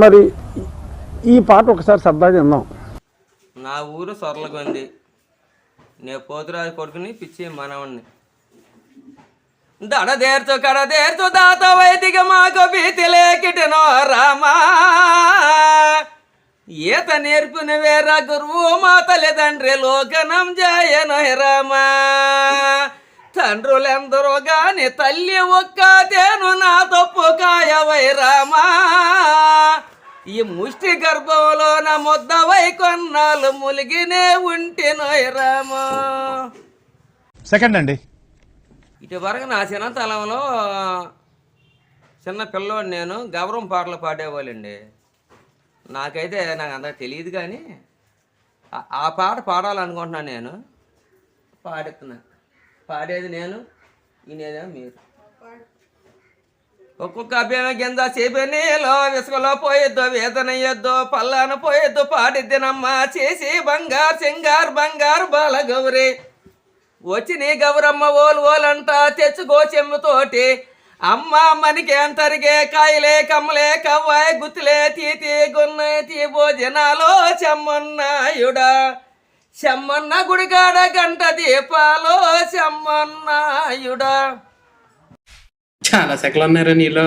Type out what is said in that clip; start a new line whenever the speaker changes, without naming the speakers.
మరి ఈ పాట ఒకసారి సరదాగా విందాం.
నా ఊరు సొరలగొంది నే పోతురాజు కొడుకుని పిచ్చి మనవణ్ణి. దడదేర్చు కడదేర్చు దాత వైదిక మాకు భీతి లేకిటినో రామా. ఈత నేర్పిన వేర గురువు మా తల్లిదండ్రి లోకనం జాయను రామా. తండ్రులెందరూ గాని తల్లి ఒక్కతేను నా తప్పు కాయవై రామా. ఈ ముష్టి గర్భంలో నా ముద్దవై కొన్నాళ్ళు ములిగినే ఉంటేనోయ్ రామా.
సెకండ్ అండి.
ఇటు వరకు నా చిన్నతనంలో చిన్న పిల్లోడు నేను గౌరవం పాటలు పాడేవాళ్ళండి. నాకైతే నాకు అంత తెలియదు కానీ ఆ- ఆ పాట పాడాలనుకుంటున్నాను నేను. పాడుతున్నా. పాడేది నేను వినేదేమో మీరు. ఒక్కొక్క అభ్యమ కింద చేపనీలో విసుకలో పోయొద్దు వేదనయ్యొద్దు పల్లాన పోయొద్దు పాడిద్దినమ్మ చేసి బంగారు సింగారు బంగారు బాల గౌరీ వచ్చి నీ గౌరమ్మ ఓలు ఓలంట తెచ్చుకో చెమ్ముతోటి అమ్మ మనకి అంతరిగే కాయలే కమ్మలే కవ్వాయి గుత్తులే తీతి గున్నే తీ భోజనాలో చెమ్మన్నాయుడా. చెమ్మన్న గుడికాడ గంట దీపాలో చెమ్మన్నాయుడా.
చాలా సెకలు ఉన్నారా నీలో